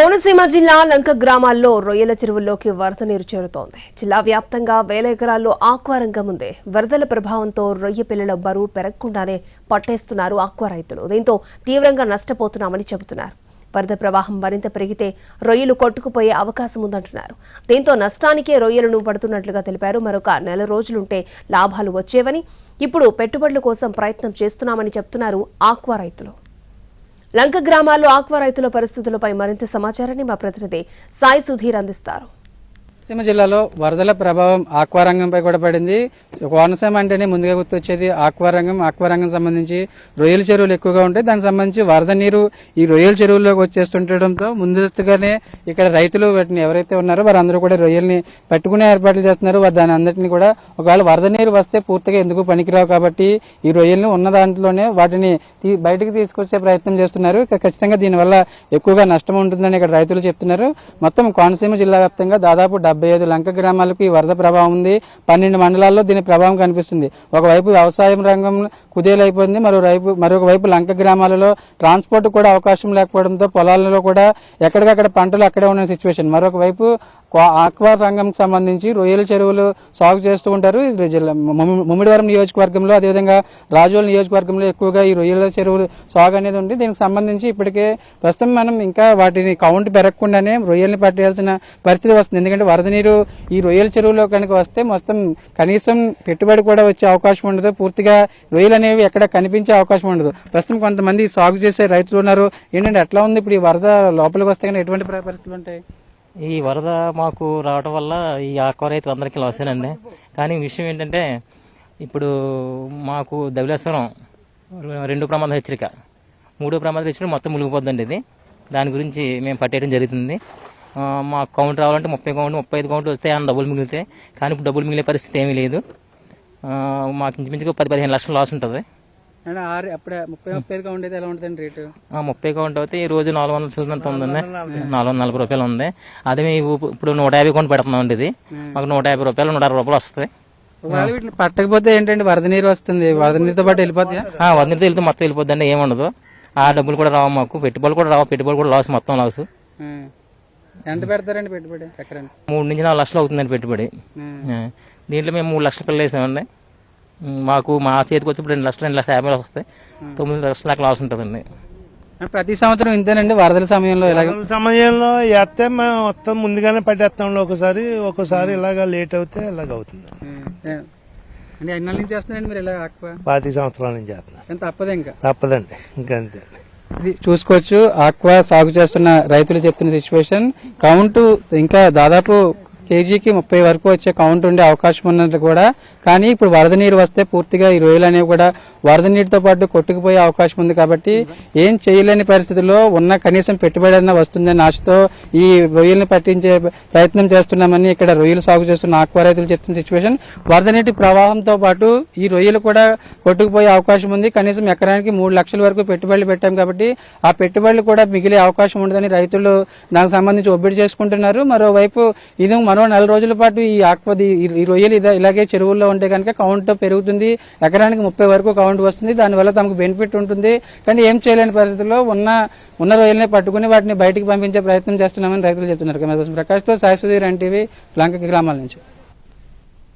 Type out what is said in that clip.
కోనసీమ జిల్లా లంక గ్రామాల్లో రొయ్యల చెరువుల్లోకి వరద నీరు చేరుతోంది. జిల్లా వ్యాప్తంగా వేల ఎకరాల్లో ఆక్వా రంగం ఉంది. వరదల ప్రభావంతో రొయ్య పిల్లల బరువు పెరగకుండానే పట్టేస్తున్నారు ఆక్వా రైతులు. దీంతో తీవ్రంగా నష్టపోతున్నామని చెబుతున్నారు. వరద ప్రవాహం మరింత పెరిగితే రొయ్యలు కొట్టుకుపోయే అవకాశం ఉందంటున్నారు. దీంతో నష్టానికే రొయ్యలను పడుతున్నట్లుగా తెలిపారు. మరొక నెల రోజులుంటే లాభాలు వచ్చేవని ఇప్పుడు పెట్టుబడుల కోసం ప్రయత్నం చేస్తున్నామని చెప్తున్నారు ఆక్వా రైతులు. లంక గ్రామాల్లో ఆక్వా రైతుల పరిస్థితులపై మరింత సమాచారాన్ని మా ప్రతినిధి సాయి సుధీర్ అందిస్తారు. కోనసీమ జిల్లాలో వరదల ప్రభావం ఆక్వా రంగంపై కూడా పడింది. కోనసీమ అంటేనే ముందుగా గుర్తొచ్చేది ఆక్వా రంగం. ఆక్వా రంగం సంబంధించి రొయ్యల చెరువులు ఎక్కువగా ఉంటాయి. దానికి సంబంధించి వరద నీరు ఈ రొయ్యల చెరువుల్లోకి వచ్చేస్తుండటంతో ముందస్తుగానే ఇక్కడ రైతులు వాటిని ఎవరైతే ఉన్నారో వారందరూ కూడా రొయ్యల్ని పట్టుకునే ఏర్పాట్లు చేస్తున్నారు. దాని అందరినీ కూడా ఒకవేళ వరద నీరు వస్తే పూర్తిగా ఎందుకు పనికిరావు కాబట్టి ఈ రొయ్యల్ని ఉన్న దాంట్లోనే వాటిని బయటకు తీసుకొచ్చే ప్రయత్నం చేస్తున్నారు. ఖచ్చితంగా దీనివల్ల ఎక్కువగా నష్టం ఉంటుందని ఇక్కడ రైతులు చెప్తున్నారు. మొత్తం కోనసీమ జిల్లా వ్యాప్తంగా దాదాపు డెబ్బై ఐదు లంక గ్రామాలకు ఈ వరద ప్రభావం ఉంది. పన్నెండు మండలాల్లో దీని ప్రభావం కనిపిస్తుంది. ఒకవైపు వ్యవసాయం రంగం కుదేలైపోయింది. మరోవైపు మరొక వైపు లంక గ్రామాలలో ట్రాన్స్పోర్ట్ కూడా అవకాశం లేకపోవడంతో పొలాలలో కూడా ఎక్కడికక్కడ పంటలు అక్కడే ఉన్న సిచ్యువేషన్ మరొక వైపు ఆక్వా రంగంకి సంబంధించి రొయ్యల చెరువులు సాగు చేస్తూ ఉంటారు. ఇది జిల్లా ముమ్మిడివరం నియోజకవర్గంలో అదేవిధంగా రాజోల నియోజకవర్గంలో ఎక్కువగా ఈ రొయ్యల చెరువులు సాగు అనేది ఉంది. దీనికి సంబంధించి ఇప్పటికే ప్రస్తుతం మనం ఇంకా వాటిని కౌంట్ పెరగకుండానే రొయ్యల్ని పట్టేయాల్సిన పరిస్థితి వస్తుంది. ఎందుకంటే వరద నీరు ఈ రొయ్యల చెరువులో కనుక వస్తే మొత్తం కనీసం పెట్టుబడి కూడా వచ్చే అవకాశం ఉండదు. పూర్తిగా రొయ్యలు అనేవి ఎక్కడ కనిపించే అవకాశం ఉండదు. ప్రస్తుతం కొంతమంది సాగు చేసే రైతులు ఉన్నారు. ఏంటంటే ఎట్లా ఉంది ఇప్పుడు ఈ వరద లోపలికి వస్తే కానీ ఎటువంటి పరిస్థితులు ఉంటాయి? ఈ వరద మాకు రావడం వల్ల ఈ ఆక్వా రైతులందరికీ లాసేనండి కానీ విషయం ఏంటంటే ఇప్పుడు మాకు ధవలేశ్వరం రెండు ప్రమాద హెచ్చరిక. మూడో ప్రమాద హెచ్చరిక మొత్తం మునిగిపోద్దండి ఇది. దాని గురించి మేము పట్టేయడం జరుగుతుంది. ఆ, మా కౌంట్ రావాలంటే ముప్పై కౌంట్ ముప్పై ఐదు కౌంట్ వస్తే ఆయన డబ్బులు మిగిలితే. కానీ ఇప్పుడు డబ్బులు మిగిలే పరిస్థితి ఏమీ లేదు. ఆ, మాకు ఇంచుమించుగా పది పదిహేను లక్షలు లాస్ ఉంటుంది. అంటే ఆరు అప్పుడే ముప్పై ముప్పై ఐదుగా ఉండేది ఎలా ఉంటుందండి రేటు? ఆ, ముప్పై కౌంట్ అయితే ఈ రోజు నాలుగు వందల చిల్లరంత ఉందండి? నాలుగు వందల నలభై. రూపాయలు ఉంది. అదే మేము ఇప్పుడు నూట యాభై కౌంట్ పెడుతున్నాం అండి ఇది. మాకు నూట యాభై రూపాయలు నూట అరవై రూపాయలు వస్తాయి. వీటిని పట్టకపోతే ఏంటంటే వరద నీరు వస్తుంది. వరద నీరుతో పాటు వెళ్ళిపోతాయా? ఆ, వందరితో వెళ్తే మొత్తం వెళ్ళిపోద్దండి ఏముండదు ఆ డబ్బులు కూడా రావు మాకు. పెట్టుబడులు కూడా రావు. పెట్టుబడి కూడా లాస్ మొత్తం లాస్. ఎంత పెడతారండి పెట్టుబడి మూడు నుంచి నాలుగు లక్షలు అవుతుందండి పెట్టుబడి. దీంట్లో మేము మూడు లక్షల పిల్లలు వేసామండి. మాకు మా చేతికి వచ్చి రెండు లక్షలు రెండు లక్షల యాభై వేలు వస్తాయి. తొమ్మిది లక్షల దాకా లాస్ ఉంటుందండి. ప్రతి సంవత్సరం ఇంతేనండి? వరదల సమయంలో ఇలాగ సమయంలో వేస్తే మేము మొత్తం ముందుగానే పట్టేస్తాం ఒకసారి ఒక్కోసారి ఇలాగ లేట్ అవుతే ఇలాగ అవుతుంది. అంటే నుంచి చేస్తున్నారండి మీరు ఇలా ఆక్వా? పాతి సంవత్సరాల నుంచి చేస్తున్నాం. ఎంత తప్పదు ఇంకా? తప్పదండి. ఇంకంతే. ఇది చూసుకోవచ్చు. ఆక్వా సాగు చేస్తున్న రైతులు చెప్తున్న సిచ్యువేషన్ కౌంటు ఇంకా దాదాపు కేజీకి ముప్పై వరకు వచ్చే కౌంట్ ఉండే అవకాశం ఉన్నది కూడా. కానీ ఇప్పుడు వరద నీరు వస్తే పూర్తిగా ఈ రొయ్యలు అనేవి కూడా వరద నీటితో పాటు కొట్టుకుపోయే అవకాశం ఉంది కాబట్టి ఏం చేయలేని పరిస్థితుల్లో ఉన్న కనీసం పెట్టుబడి అన్న వస్తుందని ఆశతో ఈ రొయ్యల్ని పట్టించే ప్రయత్నం చేస్తున్నామని ఇక్కడ రొయ్యలు సాగు చేస్తున్న ఆక్వా రైతులు చెప్తున్న సిచ్యువేషన్ వరద నీటి ప్రవాహంతో పాటు ఈ రొయ్యలు కూడా కొట్టుకుపోయే అవకాశం ఉంది. కనీసం ఎకరానికి మూడు లక్షల వరకు పెట్టుబడులు పెట్టాం కాబట్టి ఆ పెట్టుబడులు కూడా మిగిలే అవకాశం ఉండదని రైతులు దానికి సంబంధించి ఒబ్బిడి చేసుకుంటున్నారు. మరోవైపు ఇది మరో నెల రోజుల పాటు ఈ ఆక్వది ఈ- రొయ్యలు ఇలాగే చెరువుల్లో ఉంటే కనుక కౌంట్ పెరుగుతుంది. ఎకరానికి ముప్పై వరకు కౌంట్ వస్తుంది. దానివల్ల తమకు బెనిఫిట్ ఉంటుంది. కానీ ఏం చేయలేని పరిస్థితుల్లో ఉన్న ఉన్న రొయ్యల్ని పట్టుకుని వాటిని బయటికి పంపించే ప్రయత్నం చేస్తున్నామని రైతులు చెప్తున్నారు. కెమెరా ప్రకాష్తో సాయి సుధీర్ ఎన్టీవీ లంక గ్రామాల నుంచి.